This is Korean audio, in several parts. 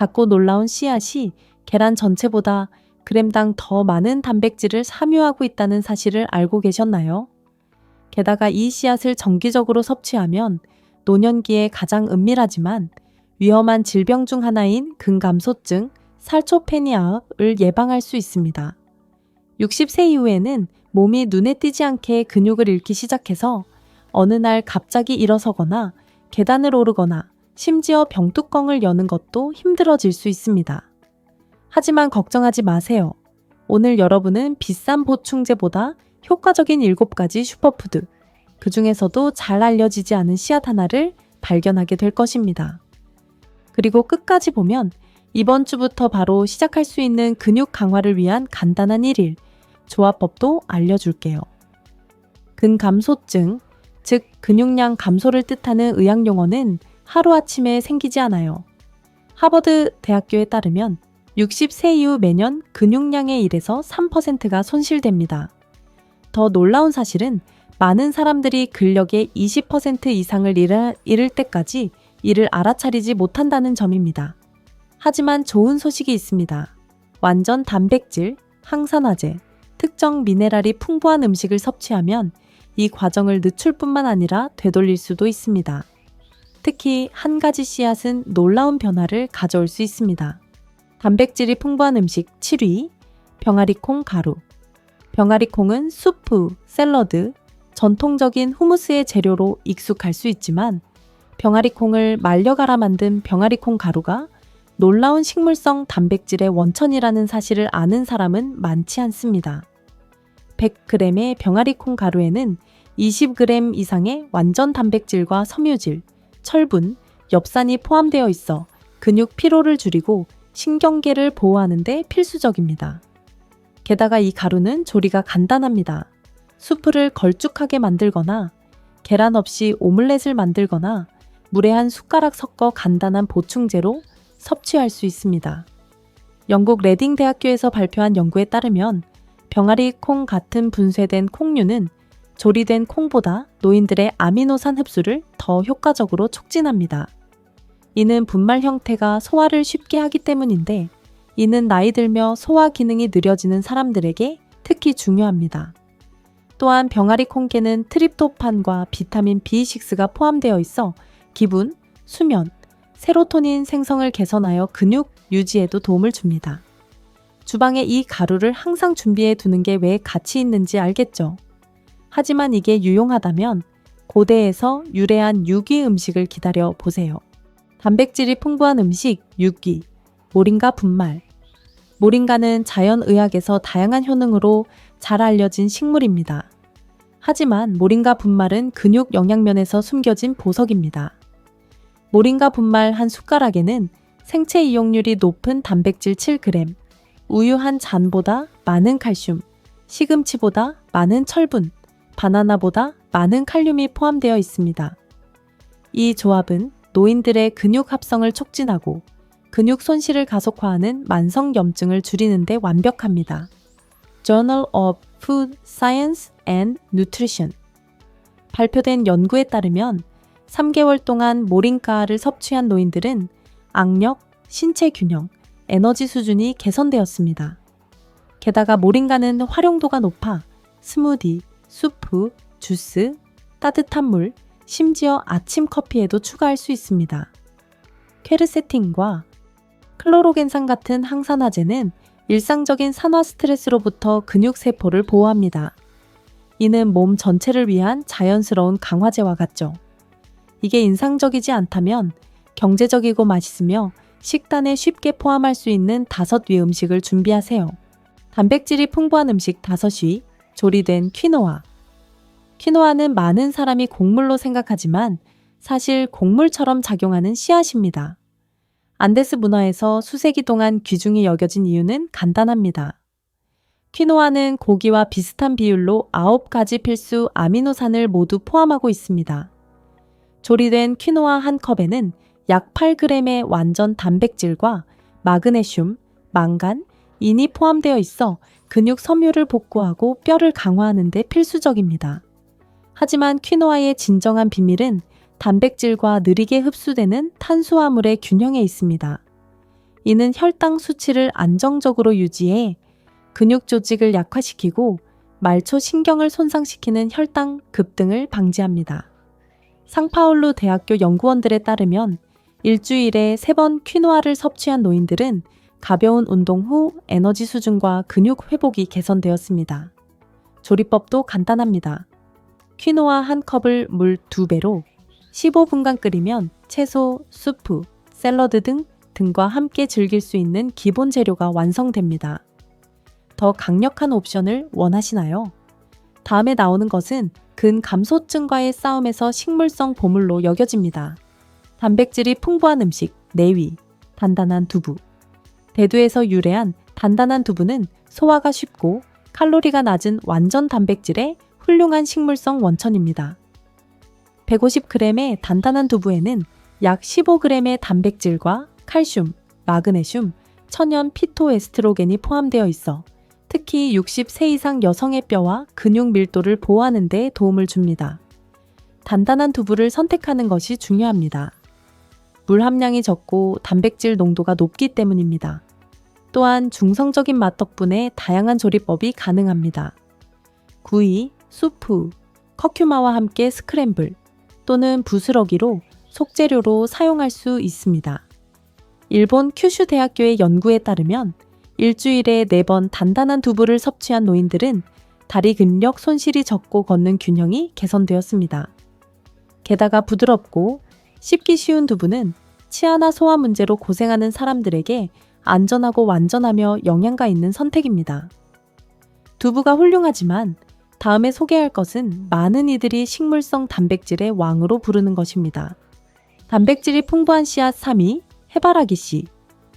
작고 놀라운 씨앗이 계란 전체보다 그램당 더 많은 단백질을 함유하고 있다는 사실을 알고 계셨나요? 게다가 이 씨앗을 정기적으로 섭취하면 노년기에 가장 은밀하지만 위험한 질병 중 하나인 근감소증, 살초페니아를 예방할 수 있습니다. 60세 이후에는 몸이 눈에 띄지 않게 근육을 잃기 시작해서 어느 날 갑자기 일어서거나 계단을 오르거나 심지어 병뚜껑을 여는 것도 힘들어질 수 있습니다. 하지만 걱정하지 마세요. 오늘 여러분은 비싼 보충제보다 효과적인 7가지 슈퍼푸드, 그 중에서도 잘 알려지지 않은 씨앗 하나를 발견하게 될 것입니다. 그리고 끝까지 보면 이번 주부터 바로 시작할 수 있는 근육 강화를 위한 간단한 1일, 조합법도 알려줄게요. 근감소증, 즉 근육량 감소를 뜻하는 의학 용어는 하루아침에 생기지 않아요. 하버드 대학교에 따르면 60세 이후 매년 근육량의 1에서 3%가 손실됩니다. 더 놀라운 사실은 많은 사람들이 근력의 20% 이상을 잃을, 때까지 이를 알아차리지 못한다는 점입니다. 하지만 좋은 소식이 있습니다. 완전 단백질, 항산화제, 특정 미네랄이 풍부한 음식을 섭취하면 이 과정을 늦출 뿐만 아니라 되돌릴 수도 있습니다. 특히 한 가지 씨앗은 놀라운 변화를 가져올 수 있습니다. 단백질이 풍부한 음식 7위, 병아리콩 가루. 병아리콩은 수프, 샐러드, 전통적인 후무스의 재료로 익숙할 수 있지만 병아리콩을 말려 갈아 만든 병아리콩 가루가 놀라운 식물성 단백질의 원천이라는 사실을 아는 사람은 많지 않습니다. 100g의 병아리콩 가루에는 20g 이상의 완전 단백질과 섬유질, 철분, 엽산이 포함되어 있어 근육 피로를 줄이고 신경계를 보호하는 데 필수적입니다. 게다가 이 가루는 조리가 간단합니다. 수프를 걸쭉하게 만들거나 계란 없이 오믈렛을 만들거나 물에 한 숟가락 섞어 간단한 보충제로 섭취할 수 있습니다. 영국 레딩 대학교에서 발표한 연구에 따르면 병아리 콩 같은 분쇄된 콩류는 조리된 콩보다 노인들의 아미노산 흡수를 더 효과적으로 촉진합니다. 이는 분말 형태가 소화를 쉽게 하기 때문인데 이는 나이 들며 소화 기능이 느려지는 사람들에게 특히 중요합니다. 또한 병아리 콩깨는 트립토판과 비타민 B6가 포함되어 있어 기분, 수면, 세로토닌 생성을 개선하여 근육 유지에도 도움을 줍니다. 주방에 이 가루를 항상 준비해 두는 게 왜 가치 있는지 알겠죠? 하지만 이게 유용하다면 고대에서 유래한 유기 음식을 기다려 보세요. 단백질이 풍부한 음식 6위, 모링가 분말. 모링가는 자연의학에서 다양한 효능으로 잘 알려진 식물입니다. 하지만 모링가 분말은 근육 영양면에서 숨겨진 보석입니다. 모링가 분말 한 숟가락에는 생체 이용률이 높은 단백질 7g, 우유 한 잔보다 많은 칼슘, 시금치보다 많은 철분, 바나나보다 많은 칼륨이 포함되어 있습니다. 이 조합은 노인들의 근육 합성을 촉진하고 근육 손실을 가속화하는 만성 염증을 줄이는 데 완벽합니다. Journal of Food Science and Nutrition 발표된 연구에 따르면 3개월 동안 모링가를 섭취한 노인들은 악력, 신체 균형, 에너지 수준이 개선되었습니다. 게다가 모링가는 활용도가 높아 스무디, 수프, 주스, 따뜻한 물, 심지어 아침 커피에도 추가할 수 있습니다. 퀘르세틴과 클로로겐산 같은 항산화제는 일상적인 산화 스트레스로부터 근육 세포를 보호합니다. 이는 몸 전체를 위한 자연스러운 강화제와 같죠. 이게 인상적이지 않다면 경제적이고 맛있으며 식단에 쉽게 포함할 수 있는 다섯 위 음식을 준비하세요. 단백질이 풍부한 음식 5위, 조리된 퀴노아. 퀴노아는 많은 사람이 곡물로 생각하지만 사실 곡물처럼 작용하는 씨앗입니다. 안데스 문화에서 수세기 동안 귀중히 여겨진 이유는 간단합니다. 퀴노아는 고기와 비슷한 비율로 9가지 필수 아미노산을 모두 포함하고 있습니다. 조리된 퀴노아 한 컵에는 약 8g의 완전 단백질과 마그네슘, 망간, 인이 포함되어 있어 근육 섬유를 복구하고 뼈를 강화하는 데 필수적입니다. 하지만 퀴노아의 진정한 비밀은 단백질과 느리게 흡수되는 탄수화물의 균형에 있습니다. 이는 혈당 수치를 안정적으로 유지해 근육 조직을 약화시키고 말초 신경을 손상시키는 혈당 급등을 방지합니다. 상파울루 대학교 연구원들에 따르면 일주일에 3번 퀴노아를 섭취한 노인들은 가벼운 운동 후 에너지 수준과 근육 회복이 개선되었습니다. 조리법도 간단합니다. 퀴노아 한 컵을 물 2배로 15분간 끓이면 채소, 수프, 샐러드 등 등과 함께 즐길 수 있는 기본 재료가 완성됩니다. 더 강력한 옵션을 원하시나요? 다음에 나오는 것은 근 감소증과의 싸움에서 식물성 보물로 여겨집니다. 단백질이 풍부한 음식, 내위, 단단한 두부. 대두에서 유래한 단단한 두부는 소화가 쉽고 칼로리가 낮은 완전 단백질의 훌륭한 식물성 원천입니다. 150g의 단단한 두부에는 약 15g의 단백질과 칼슘, 마그네슘, 천연 피토에스트로겐이 포함되어 있어 특히 60세 이상 여성의 뼈와 근육 밀도를 보호하는 데 도움을 줍니다. 단단한 두부를 선택하는 것이 중요합니다. 물 함량이 적고 단백질 농도가 높기 때문입니다. 또한 중성적인 맛 덕분에 다양한 조리법이 가능합니다. 구이, 수프, 커큐마와 함께 스크램블 또는 부스러기로 속재료로 사용할 수 있습니다. 일본 큐슈 대학교의 연구에 따르면 일주일에 4번 단단한 두부를 섭취한 노인들은 다리 근력 손실이 적고 걷는 균형이 개선되었습니다. 게다가 부드럽고 씹기 쉬운 두부는 치아나 소화 문제로 고생하는 사람들에게 안전하고 완전하며 영양가 있는 선택입니다. 두부가 훌륭하지만 다음에 소개할 것은 많은 이들이 식물성 단백질의 왕으로 부르는 것입니다. 단백질이 풍부한 씨앗 3위, 해바라기 씨.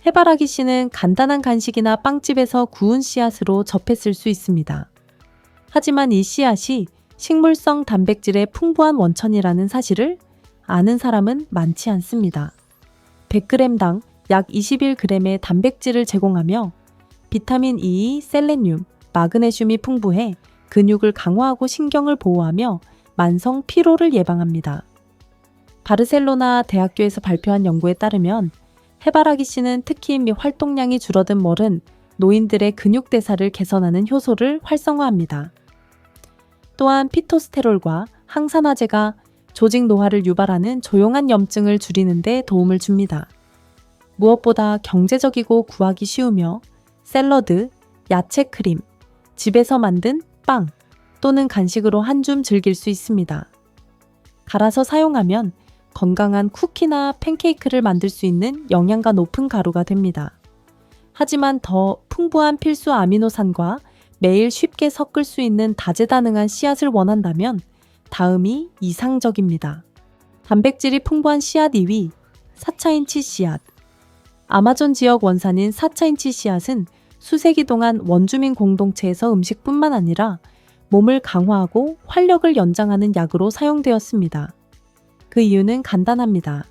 해바라기 씨는 간단한 간식이나 빵집에서 구운 씨앗으로 접했을 수 있습니다. 하지만 이 씨앗이 식물성 단백질의 풍부한 원천이라는 사실을 아는 사람은 많지 않습니다. 100g당 약 21g의 단백질을 제공하며 비타민 E, 셀레늄, 마그네슘이 풍부해 근육을 강화하고 신경을 보호하며 만성 피로를 예방합니다. 바르셀로나 대학교에서 발표한 연구에 따르면 해바라기 씨는 특히 및 활동량이 줄어든 멀은 노인들의 근육 대사를 개선하는 효소를 활성화합니다. 또한 피토스테롤과 항산화제가 조직 노화를 유발하는 조용한 염증을 줄이는 데 도움을 줍니다. 무엇보다 경제적이고 구하기 쉬우며 샐러드, 야채 크림, 집에서 만든 빵 또는 간식으로 한 줌 즐길 수 있습니다. 갈아서 사용하면 건강한 쿠키나 팬케이크를 만들 수 있는 영양가 높은 가루가 됩니다. 하지만 더 풍부한 필수 아미노산과 매일 쉽게 섞을 수 있는 다재다능한 씨앗을 원한다면 다음이 이상적입니다. 단백질이 풍부한 씨앗 2위, 사차인치 씨앗. 아마존 지역 원산인 사차인치 씨앗은 수세기 동안 원주민 공동체에서 음식뿐만 아니라 몸을 강화하고 활력을 연장하는 약으로 사용되었습니다. 그 이유는 간단합니다.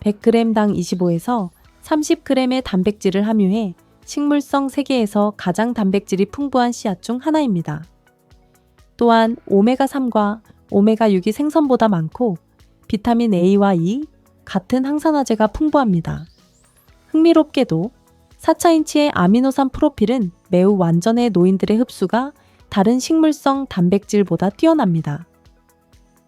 100g당 25에서 30g의 단백질을 함유해 식물성 세계에서 가장 단백질이 풍부한 씨앗 중 하나입니다. 또한 오메가3과 오메가6이 생선보다 많고 비타민 A와 E, 같은 항산화제가 풍부합니다. 흥미롭게도 4차인치의 아미노산 프로필은 매우 완전해 노인들의 흡수가 다른 식물성 단백질보다 뛰어납니다.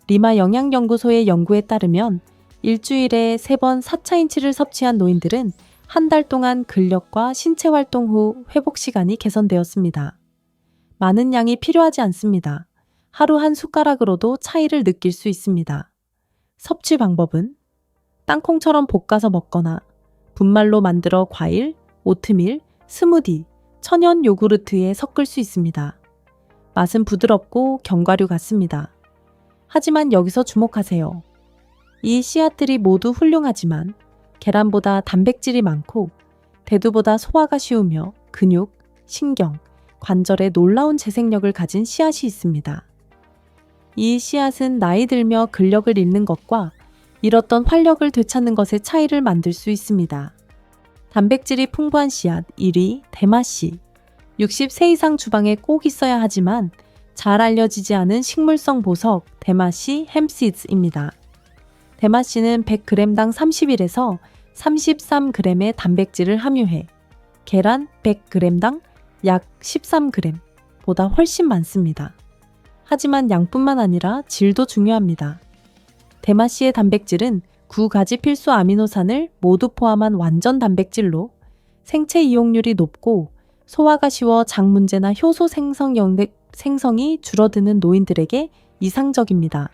리마 영양연구소의 연구에 따르면 일주일에 3번 4차인치를 섭취한 노인들은 한 달 동안 근력과 신체 활동 후 회복 시간이 개선되었습니다. 많은 양이 필요하지 않습니다. 하루 한 숟가락으로도 차이를 느낄 수 있습니다. 섭취 방법은 땅콩처럼 볶아서 먹거나 분말로 만들어 과일, 오트밀, 스무디, 천연 요구르트에 섞을 수 있습니다. 맛은 부드럽고 견과류 같습니다. 하지만 여기서 주목하세요. 이 씨앗들이 모두 훌륭하지만 계란보다 단백질이 많고 대두보다 소화가 쉬우며 근육, 신경, 관절에 놀라운 재생력을 가진 씨앗이 있습니다. 이 씨앗은 나이 들며 근력을 잃는 것과 잃었던 활력을 되찾는 것의 차이를 만들 수 있습니다. 단백질이 풍부한 씨앗 1위 대마씨. 60세 이상 주방에 꼭 있어야 하지만 잘 알려지지 않은 식물성 보석 대마씨 햄시즈입니다. 대마씨는 100g당 30일에서 33g의 단백질을 함유해 계란 100g당 약 13g 보다 훨씬 많습니다. 하지만 양뿐만 아니라 질도 중요합니다. 대마씨의 단백질은 구 가지 필수 아미노산을 모두 포함한 완전 단백질로 생체 이용률이 높고 소화가 쉬워 장 문제나 효소 생성 영대, 생성이 줄어드는 노인들에게 이상적입니다.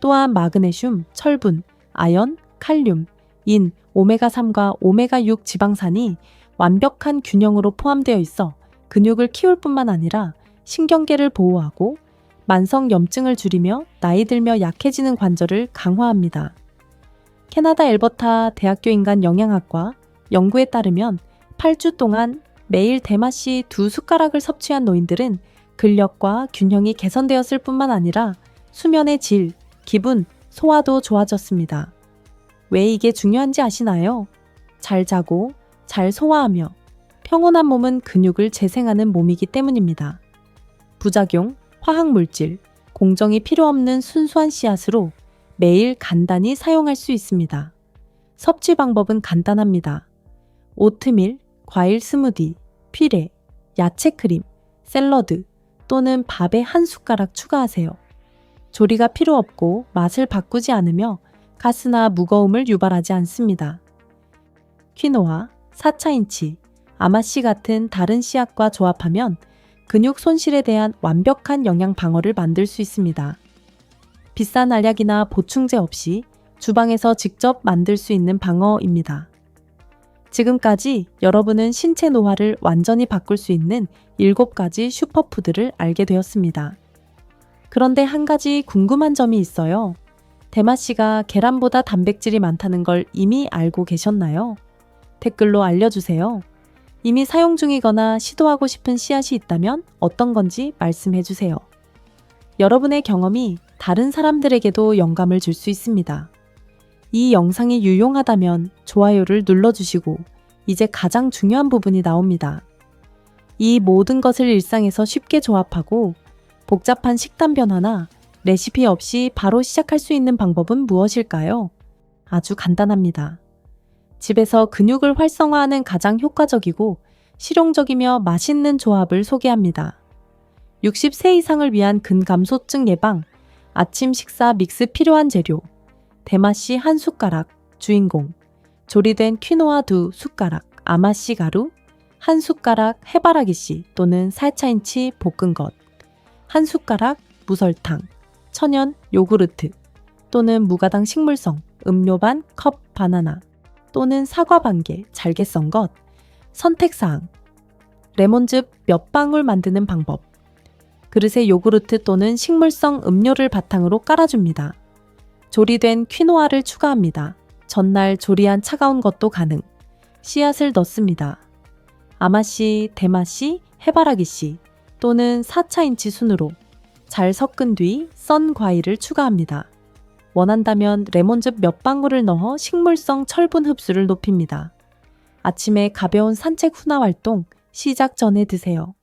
또한 마그네슘, 철분, 아연, 칼륨, 인, 오메가3과 오메가6 지방산이 완벽한 균형으로 포함되어 있어 근육을 키울 뿐만 아니라 신경계를 보호하고 만성 염증을 줄이며 나이 들며 약해지는 관절을 강화합니다. 캐나다 엘버타 대학교 인간 영양학과 연구에 따르면 8주 동안 매일 대마씨 두 숟가락을 섭취한 노인들은 근력과 균형이 개선되었을 뿐만 아니라 수면의 질, 기분, 소화도 좋아졌습니다. 왜 이게 중요한지 아시나요? 잘 자고, 잘 소화하며 평온한 몸은 근육을 재생하는 몸이기 때문입니다. 부작용, 화학물질, 공정이 필요 없는 순수한 씨앗으로 매일 간단히 사용할 수 있습니다. 섭취 방법은 간단합니다. 오트밀, 과일 스무디, 피레, 야채 크림, 샐러드 또는 밥에 한 숟가락 추가하세요. 조리가 필요 없고 맛을 바꾸지 않으며 가스나 무거움을 유발하지 않습니다. 퀴노아, 사차인치, 아마씨 같은 다른 씨앗과 조합하면 근육 손실에 대한 완벽한 영양 방어를 만들 수 있습니다. 비싼 알약이나 보충제 없이 주방에서 직접 만들 수 있는 방어입니다. 지금까지 여러분은 신체 노화를 완전히 바꿀 수 있는 7가지 슈퍼푸드를 알게 되었습니다. 그런데 한 가지 궁금한 점이 있어요. 대마 씨가 계란보다 단백질이 많다는 걸 이미 알고 계셨나요? 댓글로 알려주세요. 이미 사용 중이거나 시도하고 싶은 씨앗이 있다면 어떤 건지 말씀해 주세요. 여러분의 경험이 다른 사람들에게도 영감을 줄 수 있습니다. 이 영상이 유용하다면 좋아요를 눌러주시고 이제 가장 중요한 부분이 나옵니다. 이 모든 것을 일상에서 쉽게 조합하고 복잡한 식단 변화나 레시피 없이 바로 시작할 수 있는 방법은 무엇일까요? 아주 간단합니다. 집에서 근육을 활성화하는 가장 효과적이고 실용적이며 맛있는 조합을 소개합니다. 60세 이상을 위한 근감소증 예방, 아침 식사 믹스 필요한 재료, 대마씨 한 숟가락, 주인공, 조리된 퀴노아 두 숟가락, 아마씨 가루, 한 숟가락 해바라기씨 또는 살차인치 볶은 것, 한 숟가락 무설탕, 천연 요구르트 또는 무가당 식물성 음료 반 컵 바나나 또는 사과 반 개 잘게 썬 것, 선택사항, 레몬즙 몇 방울 만드는 방법, 그릇에 요구르트 또는 식물성 음료를 바탕으로 깔아줍니다. 조리된 퀴노아를 추가합니다. 전날 조리한 차가운 것도 가능. 씨앗을 넣습니다. 아마씨, 대마씨, 해바라기씨 또는 4차인치 순으로 잘 섞은 뒤 썬 과일을 추가합니다. 원한다면 레몬즙 몇 방울을 넣어 식물성 철분 흡수를 높입니다. 아침에 가벼운 산책 후나 활동 시작 전에 드세요.